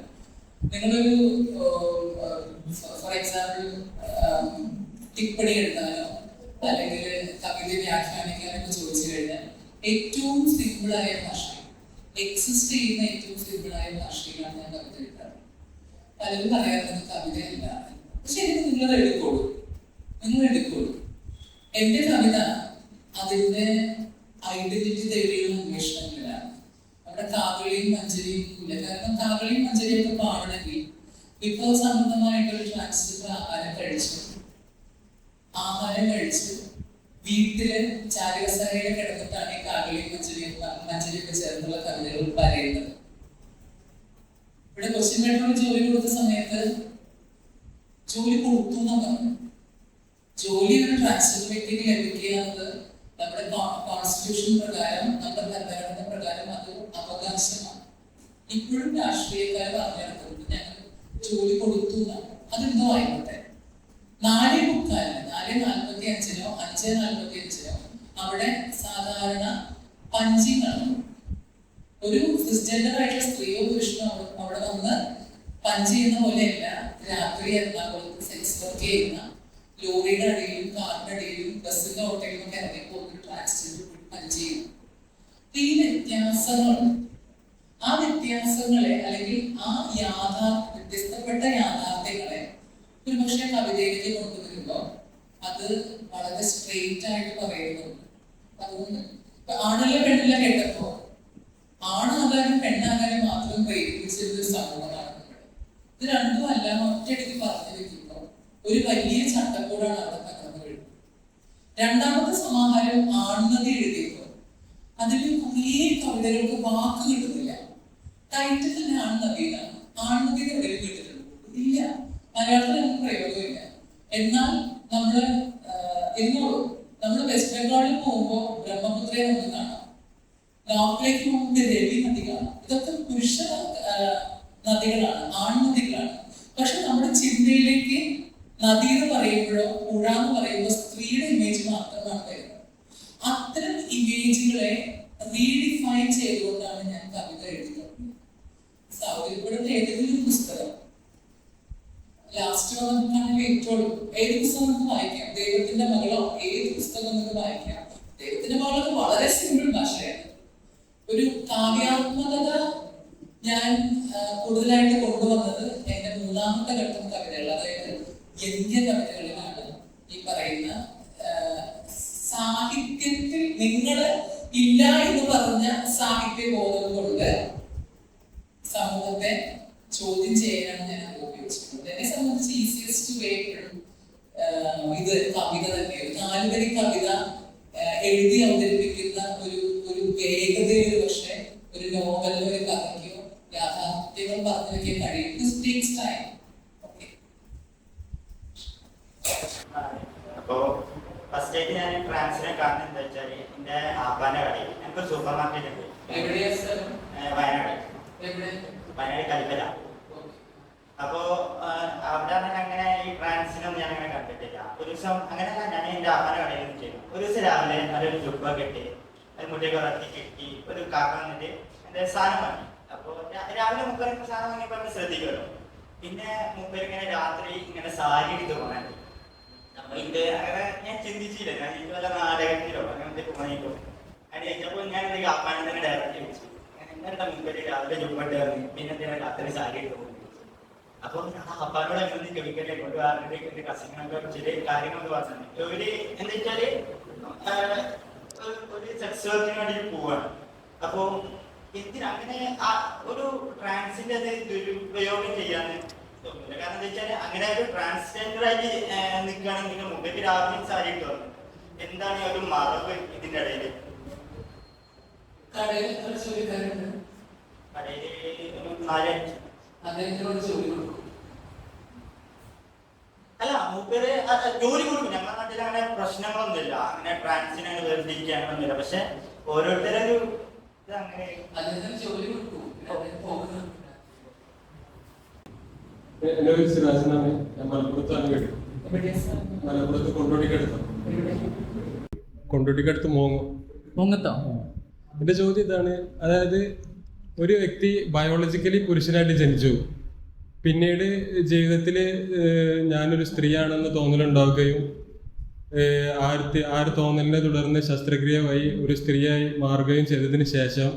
നിങ്ങളൊരു ഫോർ എക്സാമ്പിൾ ടിപ്പണി എഴുതാനോ അല്ലെങ്കിൽ കവിത വ്യാഖ്യാനിക്കാനൊക്കെ ചോദിച്ചു കഴിഞ്ഞാൽ ഏറ്റവും സിമ്പിളായ ഭാഷ എക്സിസ്റ്റ് ചെയ്യുന്ന ഏറ്റവും സിമ്പിളായ ഭാഷയിലാണ് ഞാൻ കവിത എഴുതാറ്. പലരും പറയാറുണ്ട് കവിതയല്ല. ശരിക്കും നിങ്ങൾ എടുക്കോളൂ നിങ്ങൾ എടുക്കോളൂ എന്റെ കവിത അതിന്റെ ഐഡന്റിറ്റി തേടിയുള്ള അന്വേഷണങ്ങളിലാണ് അവിടെ കാകളിയും മഞ്ചരിയും ഇല്ല കാരണം കാകളിയും മഞ്ചരിയും ഒക്കെ പാടണമെങ്കിൽ വിഭവസമൃദ്ധമായിട്ടൊരു ട്രാൻസ്ജെൻഡർ ആഹാരം കഴിച്ച് ആഹാരം കഴിച്ച് വീട്ടിൽ ചാരികസരയിൽ കിടന്നിട്ടാണ് ഈ കാകളിയും മഞ്ചരിയും മഞ്ചരിയൊക്കെ ചേർന്നുള്ള കവിതകൾ പറയുന്നത് ഇവിടെ കൊച്ചിൻ മെട്രോയിൽ ജോലി കൊടുത്ത സമയത്ത് ജോലി കൊടുത്തു എന്നാ പറഞ്ഞു ജോലി ഒരു ട്രാൻസ്ജെൻഡർ വ്യക്തിക്ക് ലഭിക്കുക എന്നത് നമ്മുടെ കോൺസ്റ്റിറ്റ്യൂഷൻ പ്രകാരം നമ്മുടെ ഭരണഘടന പ്രകാരം അത് അവകാശമാണ് ഇപ്പോഴും രാഷ്ട്രീയക്കാർ പറഞ്ഞെടുക്കുന്നത് ഞങ്ങൾ ജോലി കൊടുത്തു എന്നാണ് അതെന്തോ ആയിക്കോട്ടെ നാല് മുക്കാലിന് നാല് നാൽപ്പത്തി അഞ്ചിനോ അഞ്ച് നാൽപ്പത്തി അഞ്ചിനോ അവിടെ സാധാരണ പഞ്ചിങ് നടന്നു ഒരു സിസ്ജെൻഡർ ആയിട്ടുള്ള സ്ത്രീയോ പുരുഷനോ അവിടെ വന്ന് പഞ്ച് ചെയ്യുന്ന പോലെയല്ല. രാത്രി എറണാകുളത്ത് സെക്സ് വർക്ക് ചെയ്യുന്ന ലോറിയുടെ അടിയിലും കാറിന്റെ അടിയിലും ബസ്സിന്റെ ഓട്ടയിലും ഒക്കെ ഇറങ്ങി പോകുന്ന ട്രാൻസ്ജെൻഡർ പഞ്ച് ചെയ്യുന്നു. ഈ വ്യത്യാസങ്ങളുണ്ട് ആ വ്യത്യാസങ്ങളെ അല്ലെങ്കിൽ ആ യാഥാ വ്യത്യസ്തപ്പെട്ട യാഥാർത്ഥ്യങ്ങളെ ഒരുപക്ഷെ കവിതയിലേക്ക് കൊണ്ടുവരുമ്പോൾ അത് വളരെ സ്ട്രെയിറ്റ് ആയിട്ട് പറയുന്നുണ്ട്. അതുകൊണ്ട് ഇപ്പൊ ആണല്ല പെണ്ണില്ല കേട്ടപ്പോ ആണാകാനും പെണ്ണാകാനും മാത്രം പ്രേരിപ്പിച്ചൊരു സമൂഹമാണ് ഇത് രണ്ടും അല്ല ഒറ്റയടിക്ക് പറഞ്ഞു വെക്കുമ്പോൾ ഒരു വലിയ ചട്ടക്കൂടാണ് അവിടെ തകർന്നു വീഴുന്നത് രണ്ടാമത്തെ സമാഹാരം ആൺനദി എഴുതിയപ്പോൾ അതിൽ കുറേ കവിതകൾക്ക് വാക്ക് കിട്ടുന്നില്ല ടൈറ്റിൽ തന്നെ ആൺനദി എന്നാണ് എവിടെയും കിട്ടിയിട്ടുണ്ട് ഇല്ല മലയാളത്തിൽ നമുക്ക് പ്രയോഗമില്ല എന്നാൽ നമ്മൾ വെസ്റ്റ് ബംഗാളിൽ പോകുമ്പോൾ ബ്രഹ്മപുത്രയെ നമുക്ക് കാണാം നോർത്തിലേക്ക് പോകുമ്പോൾ രവി നദി കാണാം ഇതൊക്കെ പുരുഷ നദികളാണ് ആൺനദികളാണ്. പക്ഷെ നമ്മുടെ ചിന്തയിലേക്ക് നദി എന്ന് പറയുമ്പോഴോ പുഴ എന്ന് പറയുമ്പോൾ സ്ത്രീയുടെ ഇമേജ് മാത്രമാണ് വരുന്നത്. അത്തരം ഇമേജുകളെ റീഡിഫൈൻ ചെയ്തുകൊണ്ടാണ് ഞാൻ കവിത എഴുതുന്നത്. സൗകര്യപ്പെടുന്ന ഏതെങ്കിലും പുസ്തകം. ലാസ്റ്റ് നമുക്കാണെങ്കിൽ ഏറ്റവും ഏത് പുസ്തകം നമുക്ക് വായിക്കാം. ദൈവത്തിന്റെ മകളോ പുസ്തകം നമുക്ക് വായിക്കാം. ദൈവത്തിന്റെ വളരെ വളരെ സിമ്പിൾ ഭാഷയാണ്. ഒരു കാവ്യാത്മകത ഞാൻ കൂടുതലായിട്ട് കൊണ്ടുവന്നത് എന്റെ മൂന്നാമത്തെ ഘട്ടം കവിതകൾ അതായത് ഗദ്യ കവിതകളിലാണ്. ഈ പറയുന്ന സാഹിത്യത്തിൽ നിങ്ങൾ ഇല്ല എന്ന് പറഞ്ഞ സാഹിത്യ ബോധം കൊണ്ട് സമൂഹത്തെ ചോദ്യം ചെയ്യാനാണ് ഞാൻ ഉപയോഗിച്ചിട്ടുള്ളത് എന്നെ സംബന്ധിച്ച് ഈസിയസ്റ്റ് വേ ഇത് കവിത തന്നെയാണ് നാലുവരി കവിത എഴുതി അവതരിപ്പിക്കുന്ന ഒരു ഒരു വേഗതയിൽ പക്ഷേ ഒരു നോവലോ ഒരു കഥയ്ക്കോ യാഥാർത്ഥ്യങ്ങൾ പറഞ്ഞു വെക്കാൻ കഴിയും. ദിസ് ടേക്സ് ടൈം അപ്പോ ഫസ്റ്റ് ആയിട്ട് ഞാൻ ട്രാൻസിനെ കാണുന്നത് എന്താ വെച്ചാൽ എന്റെ ആപ്പാന്റെ കടയിൽ. ഞങ്ങൾക്ക് സൂപ്പർ മാർക്കറ്റ് ഉണ്ട് വയനാട്. വയനാട് കൽപ്പന അപ്പോ അവിടെ അങ്ങനെ ഈ ട്രാൻസിനൊന്നും ഞാൻ അങ്ങനെ കണ്ടിട്ടില്ല. ഒരു ദിവസം അങ്ങനെ ഞാൻ എന്റെ അമ്മനെ കടയിൽ ചെയ്യുന്നു ഒരു ദിവസം രാവിലെ നല്ലൊരു ജുബ കെട്ടി. അത് മുട്ടയൊക്കെ വളർത്തി കെട്ടി ഒരു കാക്ക വന്നിട്ട് എന്റെ സാധനം വാങ്ങി. അപ്പോ രാവിലെ മുപ്പരൊക്കെ സാധനം വാങ്ങിയപ്പോ നമ്മൾ ശ്രദ്ധിക്കുമല്ലോ. പിന്നെ മുപ്പര് ഇങ്ങനെ രാത്രി ഇങ്ങനെ സാരി എടുത്ത് പോകാൻ. അപ്പൊ ഇത് അങ്ങനെ ഞാൻ ചിന്തിച്ചില്ല. ഞാൻ ഇത് വല്ല നാടകത്തിലോ അങ്ങനത്തെ പോകാനിട്ടോ അതിന് കഴിഞ്ഞപ്പോൾ ഞാൻ എന്തെങ്കിലും അപ്പാനെ തന്നെ ഡയറക്റ്റ് വിളിച്ചു ഇന്നലെ മുമ്പേ രാവിലെ ജുബട്ട് ഇറങ്ങി പിന്നെ എന്തെങ്കിലും രാത്രി സാരി എടുത്ത് പോകുന്നത് അപ്പൊ ഞാൻ അപ്പാനോട് അങ്ങനെ ചോദിക്കട്ടെ കൊണ്ട് വേറെ എന്റെ കസിനൊക്കെ ചില കാര്യങ്ങളൊക്കെ പറഞ്ഞത് ഒരു എന്താ വെച്ചാൽ ഒരു- സെക്സ് വർക്കിന് വേണ്ടി പോവാണ്. അപ്പോ എന്തിനാ? അങ്ങനെ ആ ഒരു ട്രാൻസിന്റെ അത് ദുരുപയോഗം ചെയ്യാന്ന് തോന്നുന്നില്ല. കാരണം എന്താ വെച്ചാൽ അങ്ങനെ ഒരു ട്രാൻസ്ജെൻഡർ ആയിട്ട് നിൽക്കുകയാണെങ്കിൽ മുമ്പേക്ക് രാവിലെ സാരി ഇട്ട് വന്നു. എന്താണ് ഒരു മറവ് ഇതിന്റെ ഇടയിൽ കടയിൽ നാലഞ്ച് അദ്ദേഹത്തിനോട് ജോലി കൊടുക്കും. അല്ല മൂപ്പേര് ജോലി കൊടുക്കും. ഞങ്ങളുടെ നാട്ടിൽ അങ്ങനെ പ്രശ്നങ്ങളൊന്നുമില്ല. അങ്ങനെ ട്രാൻസിനെ അങ്ങനെ വേർതിരിക്കാനൊന്നുമില്ല പക്ഷെ ഓരോരുത്തരൊരു അങ്ങനെ അദ്ദേഹത്തിന് ജോലി കൊടുക്കും എന്റെ പേര് സിറാജ് എന്നാണ്. ഞാൻ മലപ്പുറത്താണ് കേട്ടു മലപ്പുറത്ത് കൊണ്ടോട്ടിക്കടുത്ത്. കൊണ്ടോട്ടിക്കടുത്ത് മോങ്ങോ. മുങ്ങത്തോ? എന്റെ ചോദ്യം ഇതാണ്. അതായത് ഒരു വ്യക്തി ബയോളജിക്കലി പുരുഷനായിട്ട് ജനിച്ചു. പിന്നീട് ജീവിതത്തിൽ ഞാനൊരു സ്ത്രീയാണെന്ന് തോന്നലുണ്ടാവുകയും ഏഹ്, ആ ഒരു തി- ആ ഒരു തോന്നലിനെ തുടർന്ന് ശസ്ത്രക്രിയ വഴി ഒരു സ്ത്രീയായി മാറുകയും ചെയ്തതിന് ശേഷം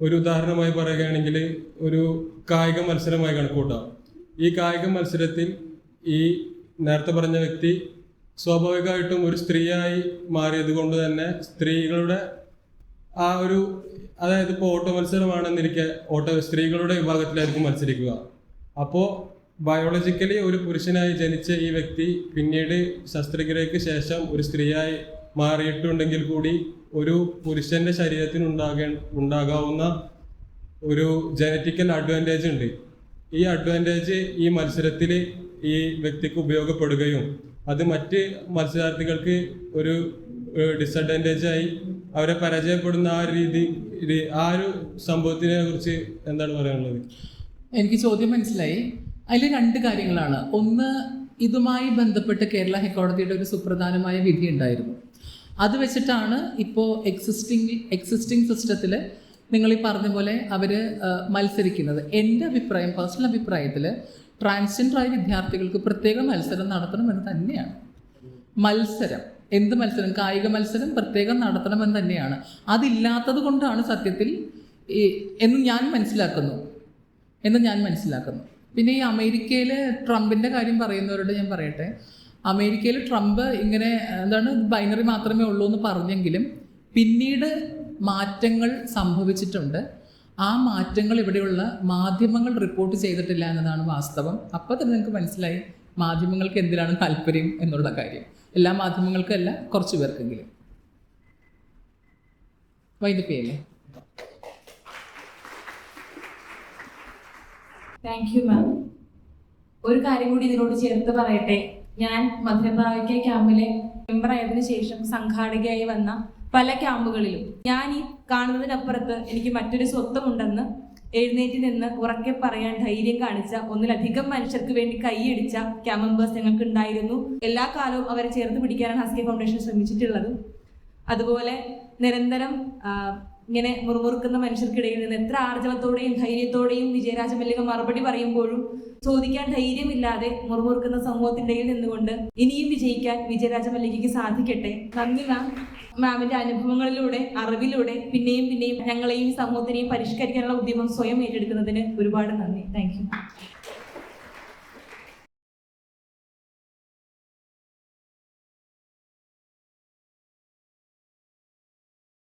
ഒരു ഉദാഹരണമായി പറയുകയാണെങ്കിൽ ഒരു കായിക മത്സരമായി കണക്കൂട്ടാം ഈ കായിക മത്സരത്തിൽ ഈ നേരത്തെ പറഞ്ഞ വ്യക്തി സ്വാഭാവികമായിട്ടും ഒരു സ്ത്രീയായി മാറിയത് കൊണ്ട് തന്നെ സ്ത്രീകളുടെ ആ ഒരു അതായത് ഇപ്പോൾ ഓട്ടോ മത്സരമാണെന്നിരിക്കെ ഓട്ടോ സ്ത്രീകളുടെ വിഭാഗത്തിലായിരിക്കും മത്സരിക്കുക. അപ്പോൾ ബയോളജിക്കലി ഒരു പുരുഷനായി ജനിച്ച ഈ വ്യക്തി പിന്നീട് ശസ്ത്രക്രിയക്ക് ശേഷം ഒരു സ്ത്രീയായി മാറിയിട്ടുണ്ടെങ്കിൽ കൂടി ഒരു പുരുഷന്റെ ശരീരത്തിന് ഉണ്ടാകേ ഉണ്ടാകാവുന്ന ഒരു ജനറ്റിക്കൽ അഡ്വാന്റേജ് ഉണ്ട്. ഈ അഡ്വാന്റേജ് ഈ മത്സരത്തിൽ ഈ വ്യക്തിക്ക് ഉപയോഗപ്പെടുകയും അത് മറ്റ് മത്സരാർത്ഥികൾക്ക് ഒരു ഡിസഡ്വാന്റേജ് ആയി അവരെ പരാജയപ്പെടുന്ന ആ രീതി ആ ഒരു സംഭവത്തിനെ കുറിച്ച് എന്താണ് പറയാനുള്ളത്? എനിക്ക് ചോദ്യം മനസ്സിലായി. അതിൽ രണ്ട് കാര്യങ്ങളാണ്. ഒന്ന് ഇതുമായി ബന്ധപ്പെട്ട് കേരള ഹൈക്കോടതിയുടെ ഒരു സുപ്രധാനമായ വിധി ഉണ്ടായിരുന്നു. അത് വെച്ചിട്ടാണ് ഇപ്പോൾ എക്സിസ്റ്റിംഗ് എക്സിസ്റ്റിംഗ് സിസ്റ്റത്തിൽ നിങ്ങൾ ഈ പറഞ്ഞ പോലെ അവർ മത്സരിക്കുന്നത്. എന്റെ അഭിപ്രായം പേഴ്സണൽ അഭിപ്രായത്തിൽ ട്രാൻസ്ജെൻഡറായ വിദ്യാർത്ഥികൾക്ക് പ്രത്യേക മത്സരം നടത്തണമെന്ന് തന്നെയാണ്. മത്സരം. എന്ത് മത്സരം? കായിക മത്സരം പ്രത്യേകം നടത്തണമെന്ന് തന്നെയാണ്. അതില്ലാത്തത് കൊണ്ടാണ് സത്യത്തിൽ എന്ന് ഞാൻ മനസ്സിലാക്കുന്നു. എന്ന് ഞാൻ മനസ്സിലാക്കുന്നു. പിന്നെ ഈ അമേരിക്കയിൽ ട്രംപിന്റെ കാര്യം പറയുന്നവരോട് ഞാൻ പറയട്ടെ. അമേരിക്കയിൽ ട്രംപ് ഇങ്ങനെ എന്താണ് ബൈനറി മാത്രമേ ഉള്ളൂ എന്ന് പറഞ്ഞെങ്കിലും പിന്നീട് മാറ്റങ്ങൾ സംഭവിച്ചിട്ടുണ്ട്. ആ മാറ്റങ്ങൾ ഇവിടെയുള്ള മാധ്യമങ്ങൾ റിപ്പോർട്ട് ചെയ്തിട്ടില്ല എന്നതാണ് വാസ്തവം. അപ്പോൾ തന്നെ നിങ്ങൾക്ക് മനസ്സിലായി മാധ്യമങ്ങൾക്ക് എന്തിനാണ് താല്പര്യം എന്നുള്ള കാര്യം. എല്ലാ മാധ്യമങ്ങൾക്കും അല്ല കുറച്ച് പേർക്കെങ്കിലും. വൈദ്യപ്പിയല്ലേ താങ്ക് യു മാം ഒരു കാര്യം കൂടി ഇതിനോട് ചേർത്ത് പറയട്ടെ. ഞാൻ മധുരഭാഗ്യ ക്യാമ്പിലെ മെമ്പർ ആയതിനു ശേഷം സംഘാടകയായി വന്ന പല ക്യാമ്പുകളിലും ഞാൻ ഈ കാണുന്നതിനപ്പുറത്ത് എനിക്ക് മറ്റൊരു സ്വത്വമുണ്ടെന്ന് എഴുന്നേറ്റ് നിന്ന് ഉറക്കെ പറയാൻ ധൈര്യം കാണിച്ച ഒന്നിലധികം മനുഷ്യർക്ക് വേണ്ടി കൈയടിച്ച ക്യാമ്പ് മെമ്പേഴ്സ് ഞങ്ങൾക്ക് ഉണ്ടായിരുന്നു എല്ലാ കാലവും അവരെ ചേർത്ത് പിടിക്കാനാണ് ഹസ്കി ഫൗണ്ടേഷൻ ശ്രമിച്ചിട്ടുള്ളത്. അതുപോലെ നിരന്തരം ഇങ്ങനെ മുറുമുറുക്കുന്ന മനുഷ്യർക്കിടയിൽ നിന്ന് എത്ര ആർജവത്തോടെയും ധൈര്യത്തോടെയും വിജയരാജ മല്ലിക മറുപടി പറയുമ്പോഴും ചോദിക്കാൻ ധൈര്യമില്ലാതെ മുറുമുറുക്കുന്ന സമൂഹത്തിന്റെ നിന്നുകൊണ്ട് ഇനിയും വിജയിക്കാൻ വിജയരാജ മല്ലികയ്ക്ക് സാധിക്കട്ടെ. നന്ദി മാം മാമിന്റെ അനുഭവങ്ങളിലൂടെ അറിവിലൂടെ പിന്നെയും പിന്നെയും ഞങ്ങളെയും സമൂഹത്തിനെയും പരിഷ്കരിക്കാനുള്ള ഉദ്യമം സ്വയം ഏറ്റെടുക്കുന്നതിന് ഒരുപാട് നന്ദി. താങ്ക്